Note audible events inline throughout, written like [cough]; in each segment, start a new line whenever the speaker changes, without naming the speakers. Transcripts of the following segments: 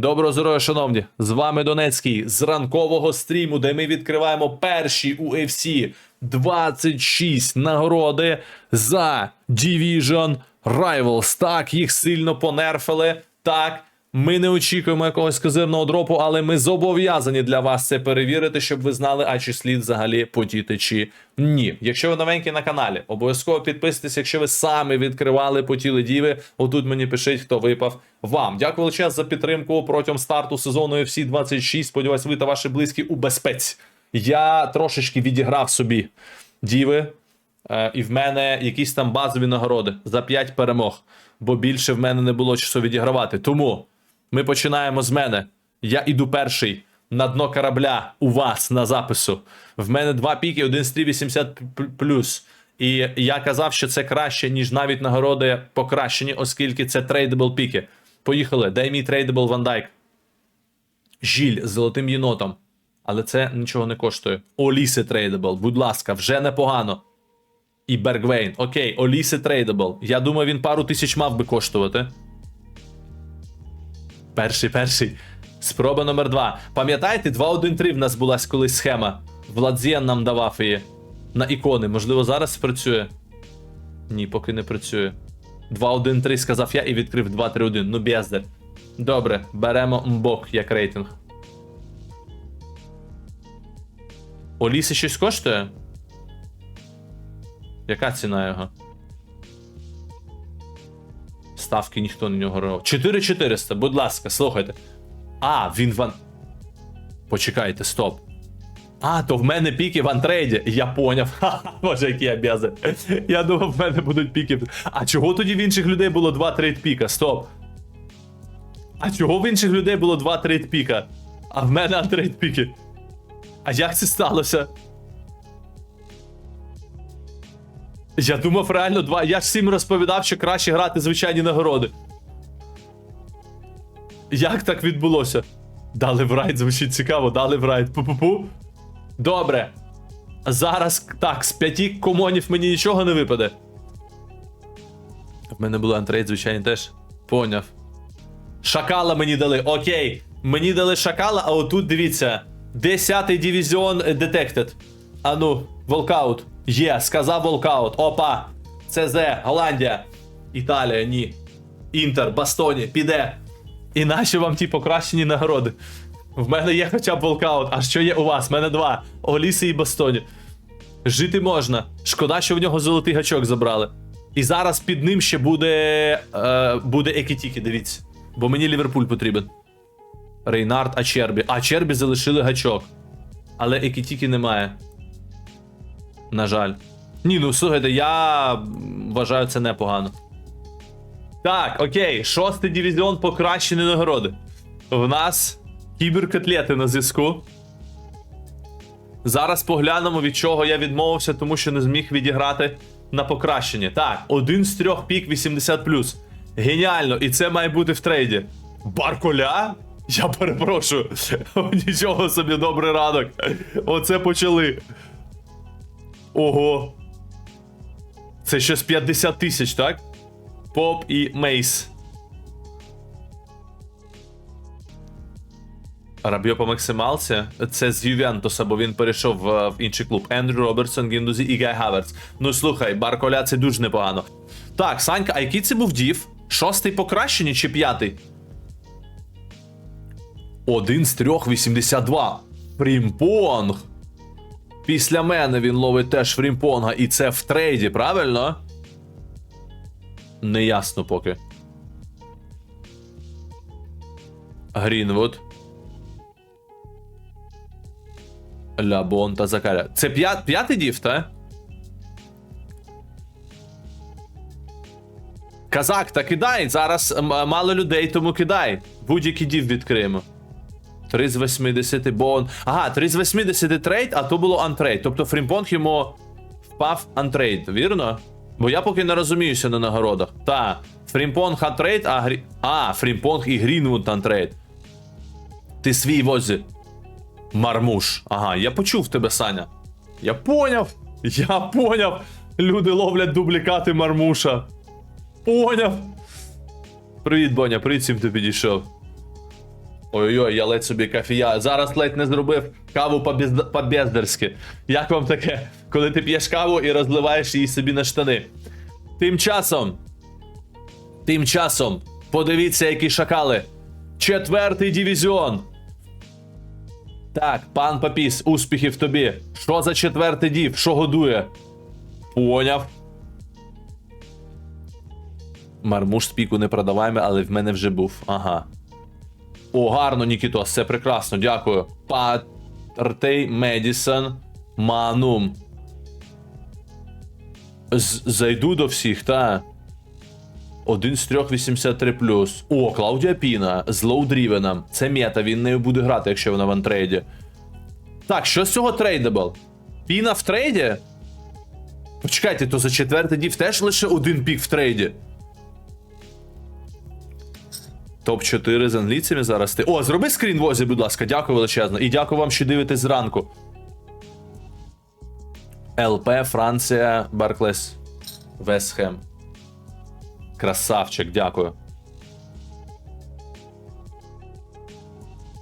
Доброго здоров'я, шановні! З вами Донецький з ранкового стріму, де ми відкриваємо перші UFC 26 нагороди за Division Rivals. Так, їх сильно понерфили. Так, ми не очікуємо якогось козирного дропу, але ми зобов'язані для вас це перевірити, щоб ви знали, а чи слід взагалі потіти чи ні. Якщо ви новенький на каналі, обов'язково підписуйтесь, якщо ви самі відкривали потіли діви. Отут мені пишіть, хто випав вам. Дякую величезно за підтримку протягом старту сезону UFC 26. Сподіваюсь, ви та ваші близькі у безпеці. Я трошечки відіграв собі діви. Е, і в мене якісь там базові нагороди за 5 перемог, бо більше в мене не було часу відігравати. Тому ми починаємо з мене. Я іду перший на дно корабля у вас на запису. В мене два піки, один з 380 плюс. І я казав, що це краще, ніж навіть нагороди покращені, оскільки це трейдабл піки. Поїхали. Дай мій трейдабл Ван Дайк. Жіль з золотим єнотом. Але це нічого не коштує. Оліси трейдабл, будь ласка, вже непогано. І Бергвейн. Окей, Оліси трейдабл. Я думаю, він пару тисяч мав би коштувати. Перший, перший. Спроба номер два. Пам'ятаєте, 2-1-3 в нас була колись схема. Владзіян нам давав її. На ікони. Можливо, зараз працює? Ні, поки не працює. 2-1-3 сказав я і відкрив 2-3-1. Ну, бездар. Добре, беремо мбок як рейтинг. Оліси щось коштує? Яка ціна його? Ставки ніхто на нього робив. 4400, будь ласка, слухайте. А, він ван. Почекайте, стоп. А, то в мене піки в антрейді. Я поняв. [laughs] Ха-ха, Боже, які я бязи. Я думав, в мене будуть піки. А чого тоді в інших людей було 2 трейд піка? Стоп. А чого в інших людей було 2 трейд піка? А в мене антрейд піки. А як це сталося? Я думав реально два. Я ж всім розповідав, що краще грати звичайні нагороди. Як так відбулося? Дали в райд, звучить цікаво, дали в райд. Пу-пу-пу. Добре. Зараз так, з п'яти комонів мені нічого не випаде. В мене було антрейд, звичайно, теж. Поняв. Шакала мені дали. Окей. Мені дали шакала, а отут дивіться. Десятий дивізіон Detected. Ану, волкаут. Є, сказав волкаут. Опа. ЦЗ, Голландія. Італія, ні. Інтер, Бастоні, піде. І наші вам ті покращені нагороди. В мене є хоча б волкаут. А що є у вас? В мене два. Оліси і Бастоні. Жити можна. Шкода, що в нього золотий гачок забрали. І зараз під ним ще буде. Е, буде Екітіки, дивіться. Бо мені Ліверпуль потрібен. Рейнард Ачербі. Ачербі залишили гачок. Але Екітіки немає. На жаль. Ні, ну слухайте, я вважаю це непогано. Так, окей, шостий дивізіон покращені нагороди. В нас кіберкотлети на зв'язку. Зараз поглянемо, від чого я відмовився, тому що не зміг відіграти на покращення. Так, один з трьох пік 80. Геніально, і це має бути в трейді. Барколя? Я перепрошую. [laughs] Нічого собі, добрий ранок. Оце почали. Ого. Це щось 50 тисяч, так? Поп і Мейс. Рабьо по максималці. Це з Ювентуса, бо він перейшов в, в інший клуб. Ендрю Робертсон, Гіндузі і Гай Хаверс. Ну слухай, Барколя це дуже непогано. Так, Санька, а який це був дів? Шостий покращені чи п'ятий? Один з трьох 82. Фрімпонг. Після мене він ловить теж фрімпонга, і це в трейді, правильно? Неясно поки. Грінвуд. Лябон та Закаля. Це п'ят, п'ятий дів, та? Казак, та кидай. Зараз мало людей, тому кидай. Будь-який дів відкриємо. 3 з 80 бон. Ага, 3 з 80 трейд, а то було антрейд. Тобто Фрімпонг йому впав антрейд, вірно? Бо я поки не розуміюся на нагородах. Та, Фрімпонг антрейд, а Грі... А, Фрімпонг і Грінвуд антрейд. Ти свій возі. Мармуш. Ага, я почув тебе, Саня. Я поняв. Я поняв. Люди ловлять дублікати Мармуша. Поняв. Привіт, Боня, привіт всім, хто підійшов. Ой-ой, я ледь собі кафія. Зараз ледь не зробив каву по-бездарськи. Як вам таке, коли ти п'єш каву і розливаєш її собі на штани? Тим часом. Тим часом. Подивіться, які шакали. Четвертий дивізіон. Так, пан Папіс, успіхів тобі. Що за четвертий дів? Що годує? Поняв. Мармуш з піку не продаваємо, але в мене вже був. Ага. О, гарно, Нікітос, це прекрасно, дякую. Патертей Медісон Манум. Зайду до всіх, та. Один з трьох 83 О, Клаудія Піна з лоудрівеном. Це мета, він нею буде грати, якщо вона в антрейді. Так, що з цього трейдабл? Піна в трейді? Почекайте, то за четвертий дів теж лише один пік в трейді. Топ-4 з англійцями зараз ти. О, зроби скрін возі, будь ласка, дякую величезно. І дякую вам, що дивитесь зранку. ЛП, Франція, Барклес, Вестхем. Красавчик, дякую.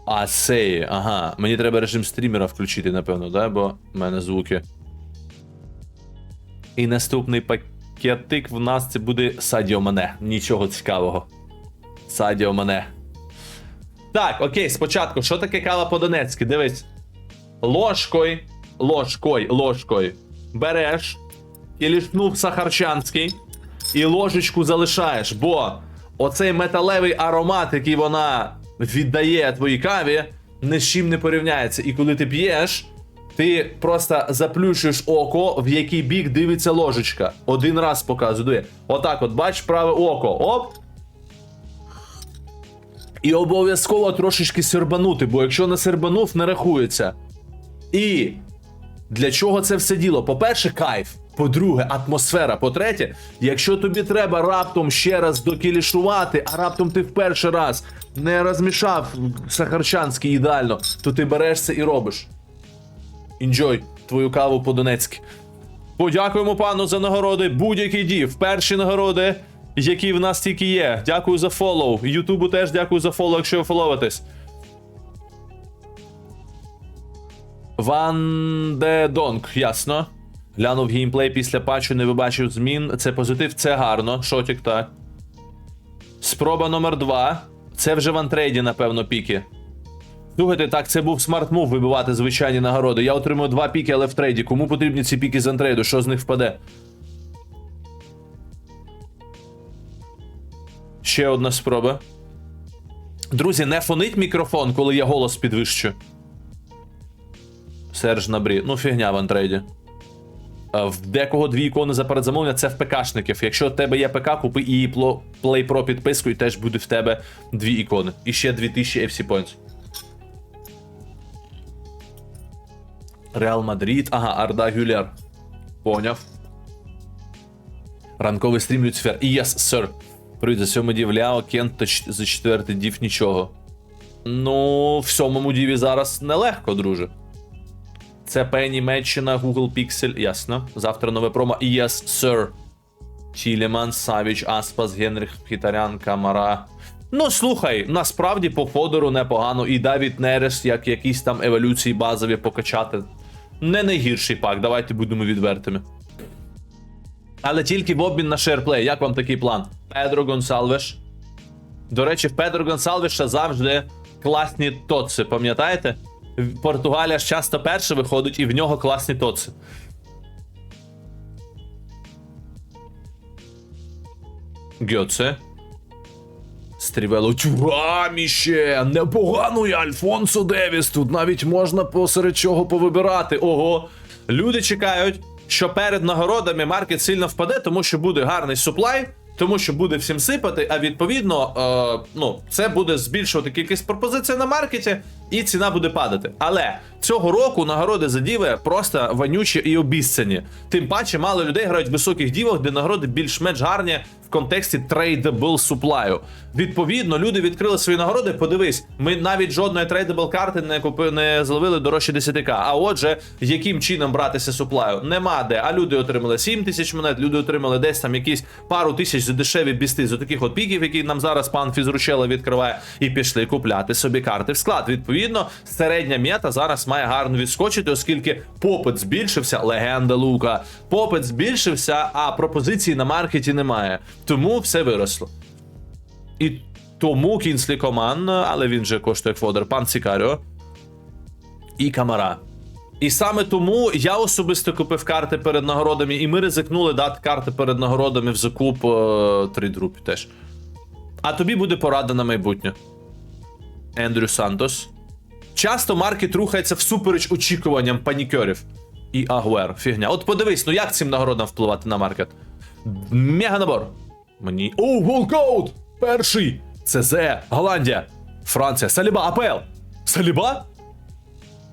А сеї, ага. Мені треба режим стрімера включити, напевно, да? бо в мене звуки. І наступний пакетик в нас це буде Садіо Мане. Нічого цікавого. Садіо Мане. Так, окей, спочатку, що таке кава по-донецьки? Дивись. Ложкою, ложкою, ложкою береш і лішнув сахарчанський, і ложечку залишаєш, бо оцей металевий аромат, який вона віддає твоїй каві, ні з чим не порівняється. І коли ти п'єш, ти просто заплющуєш око, в який бік дивиться ложечка. Один раз показує. Отак, от бач праве око. Оп. І обов'язково трошечки сербанути, бо якщо не сербанув, не рахується. І для чого це все діло? По-перше, кайф. По-друге, атмосфера. По-третє, якщо тобі треба раптом ще раз докілішувати, а раптом ти в перший раз не розмішав сахарчанський ідеально, то ти береш це і робиш. Enjoy твою каву по-донецьки. Подякуємо пану за нагороди. Будь-які дів. Перші нагороди, які в нас тільки є. Дякую за фоллоу. Ютубу теж дякую за фоллоу, якщо ви фоловитесь. Ван де Донг, ясно. Глянув геймплей після патчу, не вибачив змін. Це позитив, це гарно. Шотік, так. Спроба номер 2. Це вже в антрейді, напевно, піки. Слухайте, так, це був смарт мув вибивати звичайні нагороди. Я отримую два піки, але в трейді. Кому потрібні ці піки з антрейду? Що з них впаде? Ще одна спроба. Друзі, не фонить мікрофон, коли я голос підвищу. Серж набрі. Ну, фігня в антрейді. Е, В декого дві ікони за передзамовлення це в ПКшників. Якщо в тебе є ПК, купи і Play Pro підписку, і теж буде в тебе дві ікони. І ще 2000 FC Points. Реал Мадрид. Ага, Арда Гюлер. Поняв. Ранковий стрім Люцифер. Yes, sir. Привіт, за сьомий дів Ляо, Кент та за четвертий дів нічого. Ну, в сьомому діві зараз нелегко, друже. Це П Німеччина, Google Pixel, ясно. Завтра нове промо. Yes, sir. Тілеман, Савіч, Аспас, Генріх, Хітарян, Камара. Ну, слухай, насправді по Фодору непогано, і Давід Нерес, як якісь там еволюції базові покачати. Не найгірший пак, давайте будемо відвертими. Але тільки в обмін на шерплей. Як вам такий план? Педро Гонсалвеш. До речі, в Педро Гонсалвеша завжди класні тоци, пам'ятаєте? Португалія ж часто перше виходить, і в нього класні тоци. Гьоце. Стрівело тюраміще! Непоганий Альфонсо Девіс. Тут навіть можна посеред чого повибирати. Ого. Люди чекають, що перед нагородами маркет сильно впаде, тому що буде гарний суплай, тому що буде всім сипати, а відповідно, е, ну, це буде збільшувати кількість пропозицій на маркеті, і ціна буде падати. Але цього року нагороди за діви просто вонючі і обіцяні. Тим паче, мало людей грають в високих дівах, де нагороди більш-менш гарні в контексті трейдабл суплаю. Відповідно, люди відкрили свої нагороди. Подивись, ми навіть жодної трейдабл карти не купи, не зловили дорожче 10к. А отже, яким чином братися суплаю? Нема де. А люди отримали 7 тисяч монет, люди отримали десь там якісь пару тисяч дешеві бісти з таких от піків, які нам зараз пан Фізручела відкриває, і пішли купляти собі карти в склад. Відповідно, середня мета зараз має гарно відскочити, оскільки попит збільшився, легенда лука. Попит збільшився, а пропозиції на маркеті немає. Тому все виросло. І тому Кінслі Коман, але він же коштує фодер, пан Сікаріо і Камара. І саме тому я особисто купив карти перед нагородами, і ми ризикнули дати карти перед нагородами в закуп е, трейдрупі теж. А тобі буде порада на майбутнє. Ендрю Сантос. Часто маркет рухається всупереч очікуванням панікерів. І Агуер. Фігня. От подивись, ну як цим нагородам впливати на маркет? Мега набор. Мені. О, волкаут! Перший! ЦЗ, Голландія, Франція, Саліба, АПЛ. Саліба?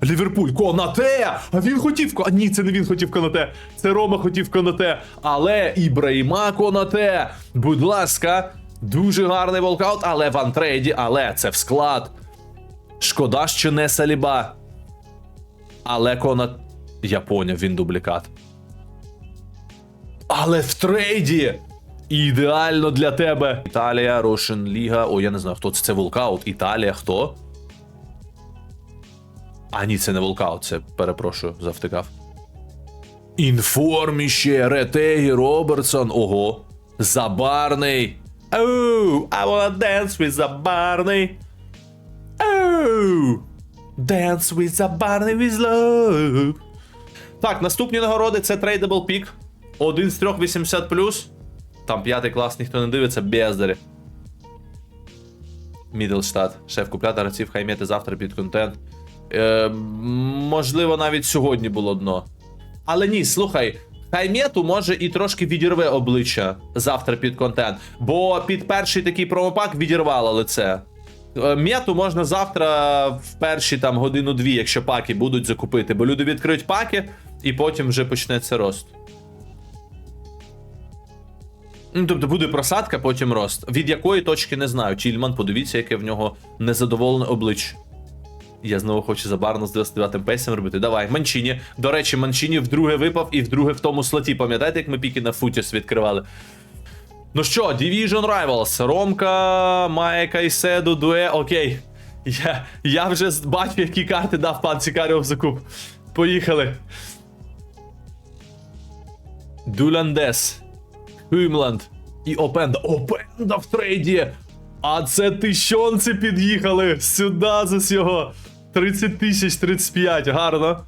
Ліверпуль, Конате! А він хотів А ні, це не він хотів Конате. Це Рома хотів Конате. Але Ібраїма Конате. Будь ласка, дуже гарний волкаут, але в антрейді, але це в склад. Шкода, що не Саліба. Але Конат. Я поняв, він дублікат. Але в трейді. Ідеально для тебе. Італія, Рошен Ліга. О, я не знаю, хто це. Це волкаут. Італія, хто? А, ні, це не волкаут, це перепрошую, завтикав. Інформіще, Ретегі, Робертсон. Ого. Забарний. Оу, I wanna dance with Забарний. Оу. Dance with Забарний with love. Так, наступні нагороди це Tradable Peak. Один з трьох 80 Там п'ятий клас ніхто не дивиться, бездарі. Мідлштат. Шеф купляти гравців, хай м'яти завтра під контент. Е, можливо, навіть сьогодні було дно. Але ні, слухай, Хаймету може і трошки відірве обличчя завтра під контент. Бо під перший такий промопак відірвало лице. Е, Мету можна завтра в перші там годину-дві, якщо паки будуть закупити, бо люди відкриють паки, і потім вже почнеться рост. Ну, тобто буде просадка, потім рост. Від якої точки не знаю. Чільман, подивіться, яке в нього незадоволене обличчя. Я знову хочу забарно з 99 пейсом робити. Давай, Манчині. До речі, Манчині вдруге випав і вдруге в тому слоті. Пам'ятаєте, як ми піки на Футіс відкривали? Ну що, Division Rivals. Ромка має Кайседу, Дуе. Окей. Я, я вже бачу, які карти дав пан Сікаріо в закуп. Поїхали. Дуландес. Хюмланд і Опенда. Опенда в трейді! А це тищонці під'їхали сюди за сього. 30 тисяч 35, гарно.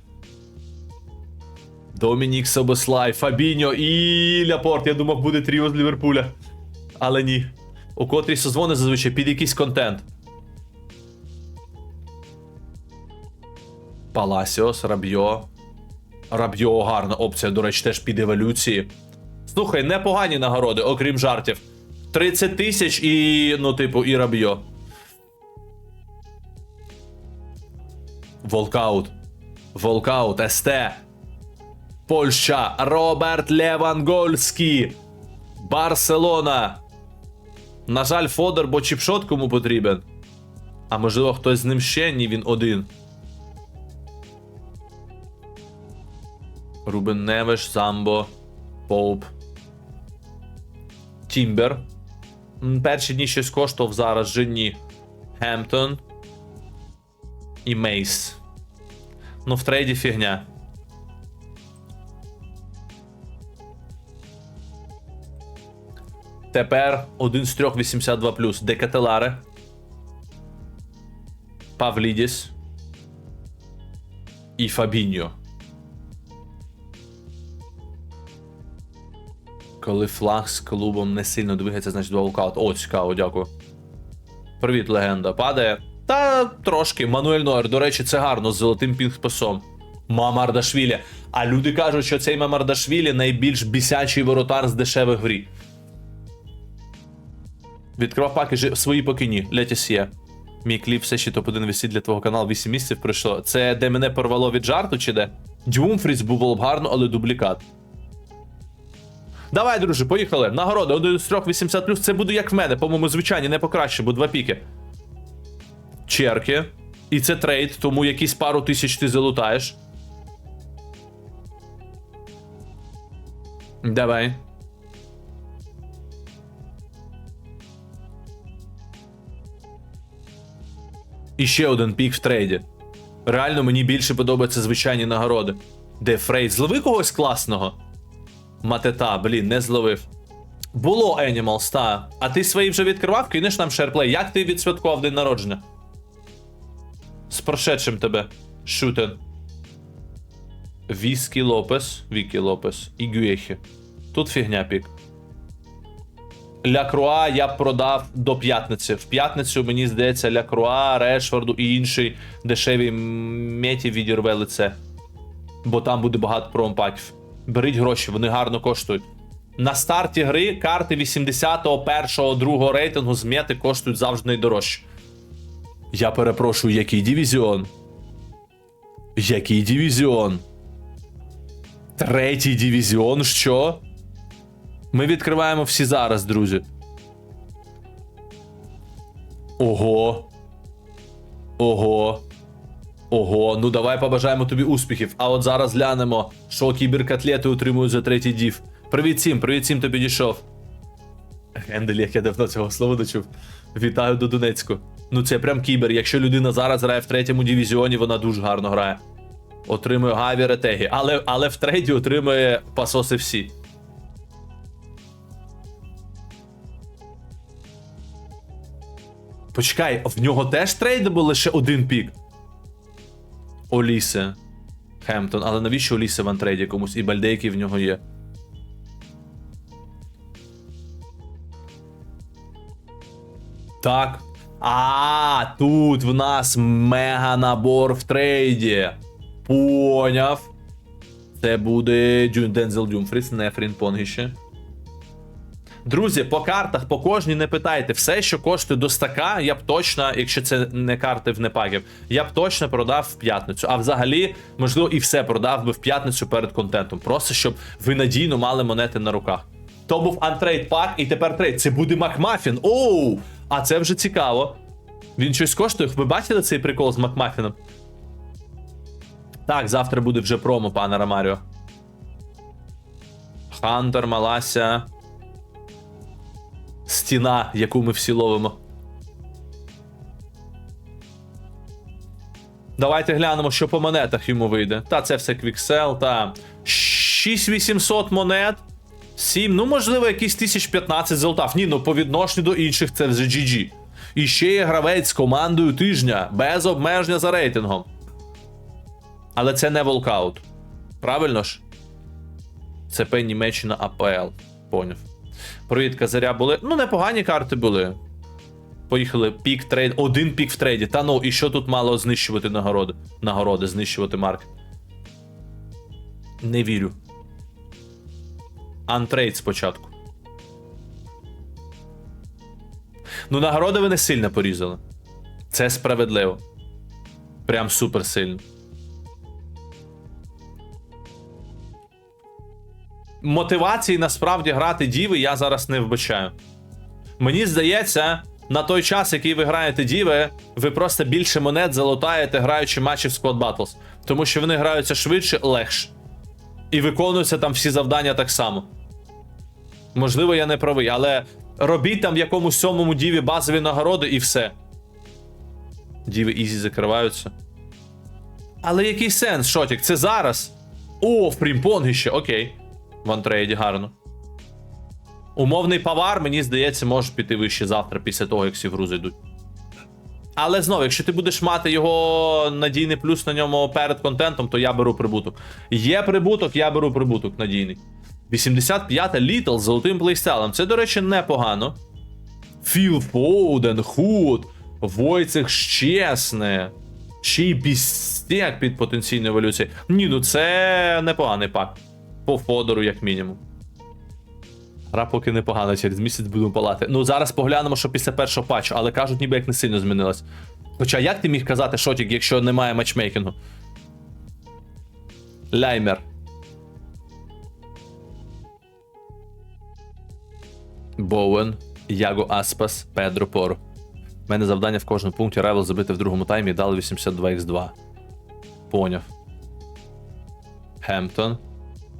Домінік Собослай, Фабіньо і Ляпорт. Я думав, буде тріо з Ліверпуля. Але ні. У котрій созвони зазвичай під якийсь контент. Паласіос, Рабьо. Рабьо гарна опція, до речі, теж під еволюції. Слухай, непогані нагороди, окрім жартів. 30 тисяч і, ну, типу, і Рабьо. Волкаут. Волкаут, СТ. Польща. Роберт Левангольський. Барселона. На жаль, Фодор, бо чіпшот кому потрібен. А можливо, хтось з ним ще ні, він один. Рубен Невеш, Самбо, Поуп. Тімбер. Перші дні щось коштував зараз же ні. Гемптон. І Мейс. Ну, в трейді фігня. Тепер один з трьох 82 Декателаре. Павлідіс. І Фабіньо. Коли флаг з клубом не сильно двигається, значить два волкаут. О, цікаво, дякую. Привіт, легенда. Падає. Та трошки. Мануель Нойер. До речі, це гарно з золотим пінгпасом. Мамардашвілі. А люди кажуть, що цей Мамардашвілі найбільш бісячий воротар з дешевих грі. Відкривав паки жи- свої покині. Летісє. Мій кліп все ще топ-1 висить для твого каналу 8 місяців пройшло. Це де мене порвало від жарту, чи де? Дюмфріс було б гарно, але дублікат. Давай, друже, поїхали. Нагорода 1 з 3 80 Це буде як в мене, по-моєму, звичайні, не покраще, бо два піки черки. І це трейд, тому якісь пару тисяч ти залутаєш. Давай. І ще один пік в трейді. Реально мені більше подобаються звичайні нагороди. Де Фрейд злови когось класного? Матета, блін, не зловив. Було Animals, та. А ти свої вже відкривав, кинеш нам шерплей. Як ти відсвяткував день народження? Прошедшим тебе. Шутен. Віскі Лопес. Вікі Лопес. І Гюєхі. Тут фігня пік. Ля Круа я продав до п'ятниці. В п'ятницю, мені здається, Ля Круа, Решфорду і інші дешеві меті відірве лице. Бо там буде багато промпаків. Беріть гроші, вони гарно коштують. На старті гри карти 81-го, 1-го, 2-го рейтингу з мети коштують завжди найдорожче. Я перепрошую, який дивізіон? Який дивізіон? Третій дивізіон, що? Ми відкриваємо всі зараз, друзі. Ого. Ого. Ого, ну давай побажаємо тобі успіхів. А от зараз глянемо, що кіберкотлети отримують за третій дів. Привіт всім, привіт всім, хто підійшов. Гендель, як я давно цього слова не чув. Вітаю до Донецьку. Ну це прям кібер. Якщо людина зараз грає в третьому дивізіоні, вона дуже гарно грає. Отримує Гаві ретегі, але, але в трейді отримує пасоси всі. Почекай, в нього теж трейди був лише один пік. Олісе. Хемптон. Але навіщо Олісе в антрейді комусь? І бальдейки в нього є. Так. А, тут в нас мега набор в трейді. Поняв. Це буде Дюн Дензел Дюмфріс, не Фрінпонг ще. Друзі, по картах, по кожній не питайте. Все, що коштує до стака, я б точно, якщо це не карти в непагів, я б точно продав в п'ятницю. А взагалі, можливо, і все продав би в п'ятницю перед контентом. Просто щоб ви надійно мали монети на руках. То був антрейд пак, і тепер трейд. Це буде Макмафін. Оу! А це вже цікаво. Він щось коштує. Ви бачили цей прикол з Макмафіном? Так, завтра буде вже промо, пане Ромаріо. Хантер, Малася. Стіна, яку ми всі ловимо. Давайте глянемо, що по монетах йому вийде. Та це все квіксел, та 6800 монет. 7, ну можливо, якісь 1015 золотав. Ні, ну по відношенню до інших це вже GG. І ще є гравець з командою тижня без обмеження за рейтингом. Але це не волкаут. Правильно ж? Це П Німеччина АПЛ. Поняв. Привіт, Казаря були. Ну, непогані карти були. Поїхали. Пік трейд. Один пік в трейді. Та ну, і що тут мало знищувати нагороди? Нагороди, знищувати марк. Не вірю. Антрейд спочатку. Ну, нагороди ви не сильно порізали. Це справедливо. Прям супер сильно. Мотивації насправді грати діви я зараз не вбачаю. Мені здається, на той час, який ви граєте діви, ви просто більше монет залутаєте, граючи матчі в Squad Battles. Тому що вони граються швидше, легше. І виконуються там всі завдання так само. Можливо, я не правий, але робіть там в якомусь сьомому діві базові нагороди і все. Діви ізі закриваються. Але який сенс, Шотік? Це зараз. О, в прімпонгі ще, окей. В антрейді гарно. Умовний павар, мені здається, може піти вище завтра після того, як всі в гру зайдуть. Але знову, якщо ти будеш мати його надійний плюс на ньому перед контентом, то я беру прибуток. Є прибуток, я беру прибуток надійний. 85-та Літл з золотим плейстайлом. Це, до речі, непогано. Філ Фоуден, Худ, Войцех Щесне. Ще й бістек під потенційною еволюцією. Ні, ну це непоганий пак. По Фодору, як мінімум. Гра поки непогана, через місяць будемо палати. Ну, зараз поглянемо, що після першого патчу, але кажуть, ніби як не сильно змінилось. Хоча як ти міг казати шотік, якщо немає матчмейкінгу? Ляймер. Боуен, Яго Аспас, Педро Поро. У мене завдання в кожному пункті Ревел забити в другому таймі і дали 82х2. Поняв. Хемптон.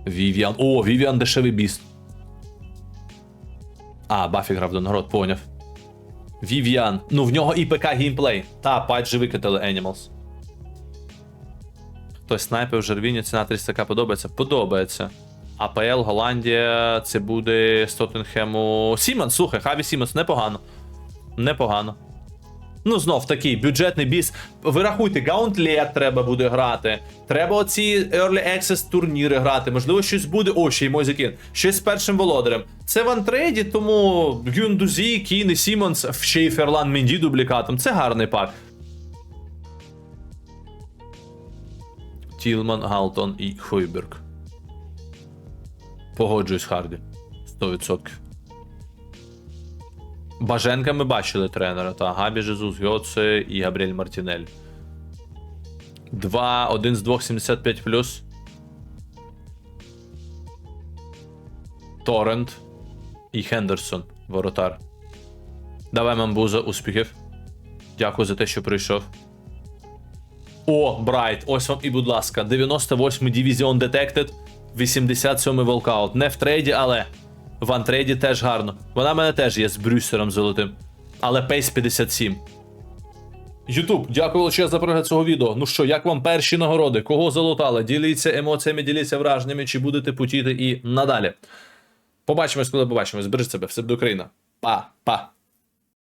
Вівіан. О, Вівіан дешевий біст. А, Баффі грав до нагород, поняв. Вів'ян. Ну, в нього ІПК геймплей. Та, патч же викатали Animals. Хтось снайпер в Жервіні, ціна 300к подобається? Подобається. АПЛ, Голландія, це буде з Тоттенхему. Сімонс, слухай, Хаві Сімонс, непогано. Непогано. Ну, знов такий бюджетний біс. Ви рахуйте, Гаунтлет треба буде грати. Треба оці Early Access турніри грати. Можливо, щось буде. О, ще й Мозікін. Щось з першим володарем. Це в антрейді, тому Гюндузі, Кін і Сімонс, ще й Ферлан Менді дублікатом. Це гарний пак. Тілман, Галтон і Хойберг. Погоджуюсь, Харді. 100%. Баженка ми бачили тренера, та Габі Жезус, Гьоце і Габріель Мартінель. 2, 1 з 2, 75 плюс. Торрент і Хендерсон, воротар. Давай Мамбуза, успіхів. Дякую за те, що прийшов. О, Брайт, ось вам і, будь ласка, 98-й Division Detected, 87-й волкаут. Не в трейді, але в антрейді теж гарно. Вона в мене теж є з Брюсером золотим. Але пейс 57. Ютуб, дякую величезно за перегляд цього відео. Ну що, як вам перші нагороди? Кого залутали? Діліться емоціями, діліться враженнями, чи будете путіти і надалі. Побачимось, коли побачимось. Бережіть себе, все буде Україна. Па-па.